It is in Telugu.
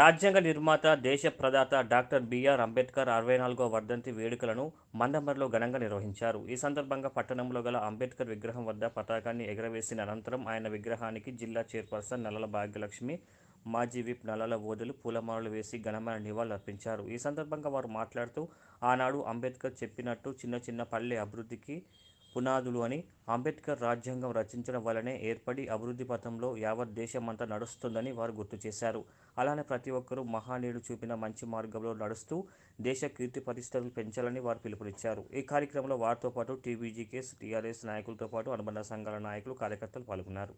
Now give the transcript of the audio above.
రాజ్యాంగ నిర్మాత దేశ ప్రదాత డాక్టర్ బిఆర్ అంబేద్కర్ అరవై నాలుగో వర్ధంతి వేడుకలను మందమరిలో ఘనంగా నిర్వహించారు. ఈ సందర్భంగా పట్టణంలో గల అంబేద్కర్ విగ్రహం వద్ద పతాకాన్ని ఎగరవేసిన అనంతరం ఆయన విగ్రహానికి జిల్లా చైర్పర్సన్ నల్లల భాగ్యలక్ష్మి మాజీ విప్ నల్లల ఓదెలు పూలమాలలు వేసి ఘనమైన నివాళులర్పించారు ఈ సందర్భంగా వారు మాట్లాడుతూ ఆనాడు అంబేద్కర్ చెప్పినట్టు చిన్న చిన్న పల్లె అభివృద్ధికి పునాదులు అని అంబేద్కర్ రాజ్యాంగం రచించడం వల్లనే ఏర్పడి అభివృద్ధి పథంలో యావత్ దేశమంతా నడుస్తుందని వారు గుర్తు చేశారు. అలానే ప్రతి ఒక్కరూ మహానీయుడు చూపిన మంచి మార్గంలో నడుస్తూ దేశ కీర్తి పరిస్థితులు పెంచాలని వారు పిలుపునిచ్చారు. ఈ కార్యక్రమంలో వారితో పాటు టీబీజీకేఎస్ టీఆర్ఎస్ నాయకులతో పాటు అనుబంధ సంఘాల నాయకులు కార్యకర్తలు పాల్గొన్నారు.